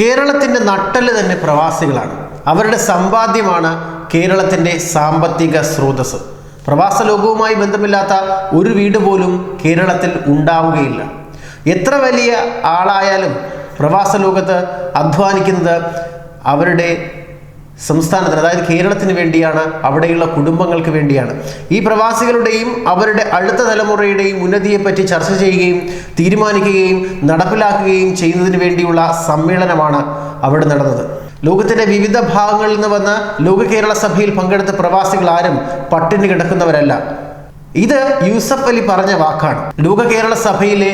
കേരളത്തിന്റെ നട്ടൽ തന്നെ പ്രവാസികളാണ്. അവരുടെ സമ്പാദ്യമാണ് കേരളത്തിന്റെ സാമ്പത്തിക സ്രോതസ് പ്രവാസ ലോകവുമായി ബന്ധമില്ലാത്ത ഒരു വീട് പോലും കേരളത്തിൽ ഉണ്ടാവുകയില്ല. എത്ര വലിയ ആളായാലും പ്രവാസ ലോകത്ത് അധ്വാനിക്കുന്നത് അവരുടെ സംസ്ഥാനത്തിന് അതായത് കേരളത്തിന് വേണ്ടിയാണ് അവിടെയുള്ള കുടുംബങ്ങൾക്ക് വേണ്ടിയാണ്. ഈ പ്രവാസികളുടെയും അവരുടെ അടുത്ത തലമുറയുടെയും ഉന്നതിയെപ്പറ്റി ചർച്ച ചെയ്യുകയും തീരുമാനിക്കുകയും നടപ്പിലാക്കുകയും ചെയ്യുന്നതിന് വേണ്ടിയുള്ള സമ്മേളനമാണ് അവിടെ നടന്നത്. ലോകത്തിന്റെ വിവിധ ഭാഗങ്ങളിൽ നിന്ന് വന്ന് ലോക കേരള സഭയിൽ പങ്കെടുത്ത പ്രവാസികൾ ആരും പട്ടിണി കിടക്കുന്നവരല്ല. ഇത് യൂസഫ് അലി പറഞ്ഞ വാക്കാണ്. ലോക കേരള സഭയിലെ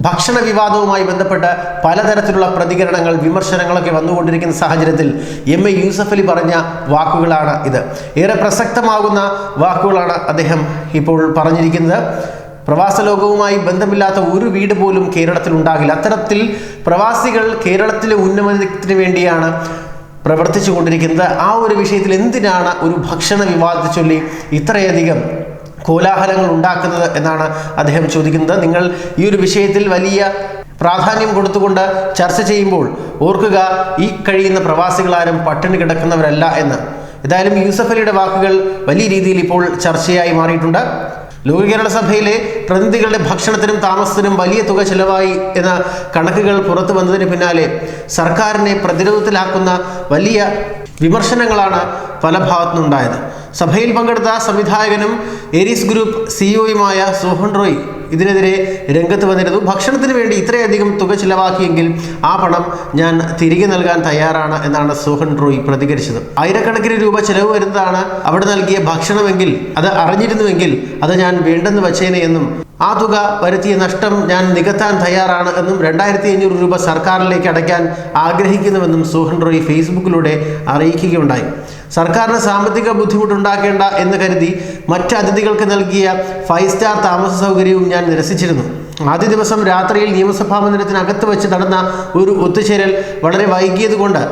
ഭക്ഷണ വിവാദവുമായി ബന്ധപ്പെട്ട് പലതരത്തിലുള്ള പ്രതികരണങ്ങൾ വിമർശനങ്ങളൊക്കെ വന്നുകൊണ്ടിരിക്കുന്ന സാഹചര്യത്തിൽ എം. എ. യൂസഫ് അലി പറഞ്ഞ വാക്കുകളാണ് ഇത്. ഏറെ പ്രസക്തമാകുന്ന വാക്കുകളാണ് അദ്ദേഹം ഇപ്പോൾ പറഞ്ഞിരിക്കുന്നത്. പ്രവാസ ലോകവുമായി ബന്ധമില്ലാത്ത ഒരു വീട് പോലും കേരളത്തിൽ ഉണ്ടാകില്ല. അത്തരത്തിൽ പ്രവാസികൾ കേരളത്തിലെ ഉന്നമനത്തിന് വേണ്ടിയാണ് പ്രവർത്തിച്ചു കൊണ്ടിരിക്കുന്നത് ആ ഒരു വിഷയത്തിൽ എന്തിനാണ് ഒരു ഭക്ഷണ വിവാദത്തെ ചൊല്ലി ഇത്രയധികം കോലാഹലങ്ങൾ ഉണ്ടാക്കുന്നത് എന്നാണ് അദ്ദേഹം ചോദിക്കുന്നത്. നിങ്ങൾ ഈ ഒരു വിഷയത്തിൽ വലിയ പ്രാധാന്യം കൊടുത്തുകൊണ്ട് ചർച്ച ചെയ്യുമ്പോൾ ഓർക്കുക ഈ കഴിയുന്ന പ്രവാസികളാരും പട്ടിണി കിടക്കുന്നവരല്ല എന്ന്. ഏതായാലും യൂസഫ് അലിയുടെ വാക്കുകൾ വലിയ രീതിയിൽ ഇപ്പോൾ ചർച്ചയായി മാറിയിട്ടുണ്ട്. കേരള സഭയിലെ പ്രതിനിധികളുടെ ഭക്ഷണത്തിനും താമസത്തിനും വലിയ തുക ചിലവായി എന്ന കണക്കുകൾ പുറത്തു വന്നതിന് പിന്നാലെ സർക്കാരിനെ പ്രതിരോധത്തിലാക്കുന്ന വലിയ വിമർശനങ്ങളാണ് പല ഭാഗത്തുനിന്നുണ്ടായത്. സഭയിൽ പങ്കെടുത്ത സംവിധായകനും എരിസ് ഗ്രൂപ്പ് സിഇഒയുമായ സോഹൻ റോയ് ഇതിനെതിരെ രംഗത്ത് വന്നിരുന്നു. ഭക്ഷണത്തിന് വേണ്ടി ഇത്രയധികം തുക ചിലവാക്കിയെങ്കിൽ ആ പണം ഞാൻ തിരികെ നൽകാൻ തയ്യാറാണ് എന്നാണ് സോഹൻ റോയ് പ്രതികരിച്ചത്. ആയിരക്കണക്കിന് രൂപ ചെലവ് വരുന്നതാണ് അവിടെ നൽകിയ ഭക്ഷണമെങ്കിൽ അത് അറിഞ്ഞിരുന്നുവെങ്കിൽ അത് ഞാൻ വേണ്ടെന്ന് വച്ചേനെ എന്നും ആ തുക വരുത്തിയ നഷ്ടം ഞാൻ നികത്താൻ തയ്യാറാണ് എന്നും രണ്ടായിരത്തി അഞ്ഞൂറ് രൂപ സർക്കാരിലേക്ക് അടയ്ക്കാൻ ആഗ്രഹിക്കുന്നുവെന്നും സോഹൻ റോയ് ഫേസ്ബുക്കിലൂടെ അറിയിക്കുകയുണ്ടായി. സർക്കാരിന് സാമ്പത്തിക ബുദ്ധിമുട്ടുണ്ടാക്കേണ്ട എന്ന് കരുതി മറ്റ് അതിഥികൾക്ക് നൽകിയ ഫൈവ് സ്റ്റാർ താമസ സൗകര്യവും ഞാൻ നിരസിച്ചിരുന്നു. ആദ്യ ദിവസം രാത്രിയിൽ നിയമസഭാ മന്ദിരത്തിനകത്ത് വെച്ച് നടന്ന ഒരു ഒത്തുചേരൽ വളരെ വൈകിയത് കൊണ്ട്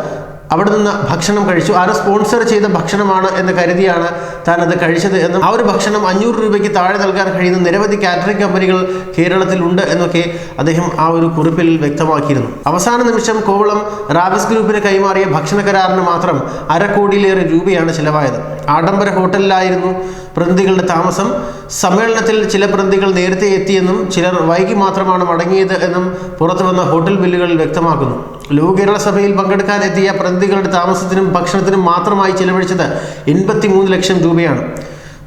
അവിടെ നിന്ന് ഭക്ഷണം കഴിച്ചു. ആരോ സ്പോൺസർ ചെയ്ത ഭക്ഷണമാണ് എന്ന് കരുതിയാണ് താൻ അത് കഴിച്ചത് എന്നും ആ ഒരു ഭക്ഷണം അഞ്ഞൂറ് രൂപയ്ക്ക് താഴെ നൽകാൻ കഴിയുന്ന നിരവധി കാറ്ററിംഗ് കമ്പനികൾ കേരളത്തിലുണ്ട് എന്നൊക്കെ അദ്ദേഹം ആ ഒരു കുറിപ്പിൽ വ്യക്തമാക്കിയിരുന്നു. അവസാന നിമിഷം കോവളം റാവിസ് ഗ്രൂപ്പിന് കൈമാറിയ ഭക്ഷണ കരാറിന് മാത്രം അരക്കോടിയിലേറെ രൂപയാണ് ചിലവായത്. ആഡംബര ഹോട്ടലിലായിരുന്നു പ്രതിനിധികളുടെ താമസം. സമ്മേളനത്തിൽ ചില പ്രതിനിധികൾ നേരത്തെ എത്തിയെന്നും ചിലർ വൈകി മാത്രമാണ് മടങ്ങിയത് എന്നും പുറത്തു വന്ന ഹോട്ടൽ ബില്ലുകളിൽ വ്യക്തമാക്കുന്നു. ലോക കേരള സഭയിൽ പങ്കെടുക്കാൻ എത്തിയ പ്രതിനിധികളുടെ താമസത്തിനും ഭക്ഷണത്തിനും മാത്രമായി ചെലവഴിച്ചത് എൺപത്തി മൂന്ന് ലക്ഷം രൂപയാണ്.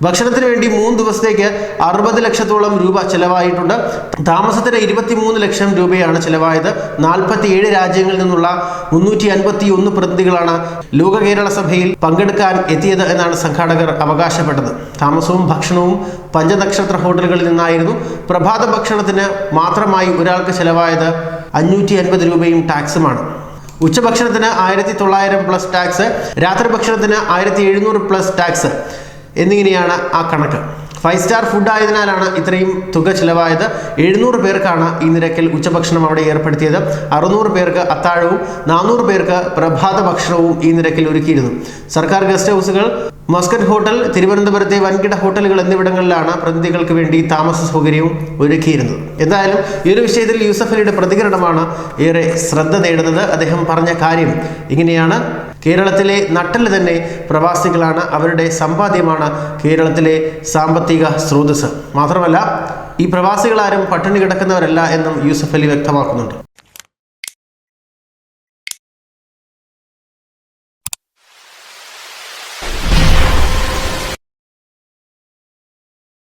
ഭക്ഷണത്തിന് വേണ്ടി മൂന്ന് ദിവസത്തേക്ക് അറുപത് ലക്ഷത്തോളം രൂപ ചെലവായിട്ടുണ്ട്. താമസത്തിന് ഇരുപത്തിമൂന്ന് ലക്ഷം രൂപയാണ് ചെലവായത്. നാൽപ്പത്തിയേഴ് രാജ്യങ്ങളിൽ നിന്നുള്ള മുന്നൂറ്റി അൻപത്തി ഒന്ന് പ്രതിനിധികളാണ് ലോക കേരള സഭയിൽ പങ്കെടുക്കാൻ എത്തിയത് എന്നാണ് സംഘാടകർ അവകാശപ്പെട്ടത്. താമസവും ഭക്ഷണവും പഞ്ചനക്ഷത്ര ഹോട്ടലുകളിൽ നിന്നായിരുന്നു. പ്രഭാത ഭക്ഷണത്തിന് മാത്രമായി ഒരാൾക്ക് ചെലവായത് അഞ്ഞൂറ്റി അൻപത് രൂപയും ടാക്സുമാണ്. ഉച്ചഭക്ഷണത്തിന് ആയിരത്തി തൊള്ളായിരം പ്ലസ് ടാക്സ് രാത്രി ഭക്ഷണത്തിന് ആയിരത്തി എഴുന്നൂറ് പ്ലസ് ടാക്സ്. എന്നിങ്ങനെയാണ് ആ കണക്ക്. ഫൈവ് സ്റ്റാർ ഫുഡ് ആയതിനാലാണ് ഇത്രയും തുക ചിലവായത്. എഴുന്നൂറ് പേർക്കാണ് ഈ നിരക്കിൽ ഉച്ചഭക്ഷണം അവിടെ ഏർപ്പെടുത്തിയത്. അറുന്നൂറ് പേർക്ക് അത്താഴവും നാനൂറ് പേർക്ക് പ്രഭാത ഭക്ഷണവും ഈ നിരക്കിൽ ഒരുക്കിയിരുന്നു. സർക്കാർ ഗസ്റ്റ് ഹൗസുകൾ മസ്കറ്റ് ഹോട്ടൽ തിരുവനന്തപുരത്തെ വൻകിട ഹോട്ടലുകൾ എന്നിവിടങ്ങളിലാണ് പ്രതിനിധികൾക്ക് വേണ്ടി താമസ സൗകര്യവും ഒരുക്കിയിരുന്നത്. എന്തായാലും ഈ ഒരു വിഷയത്തിൽ യൂസഫ് അലിയുടെ പ്രതികരണമാണ് ഏറെ ശ്രദ്ധ നേടുന്നത്. അദ്ദേഹം പറഞ്ഞ കാര്യം ഇങ്ങനെയാണ്. കേരളത്തിലെ നട്ടൽ തന്നെ പ്രവാസികളാണ്. അവരുടെ സമ്പാദ്യമാണ് കേരളത്തിലെ സാമ്പത്തിക സ്രോതസ് മാത്രമല്ല ഈ പ്രവാസികളാരും പട്ടിണി കിടക്കുന്നവരല്ല എന്നും യൂസഫ് അലി വ്യക്തമാക്കുന്നുണ്ട്.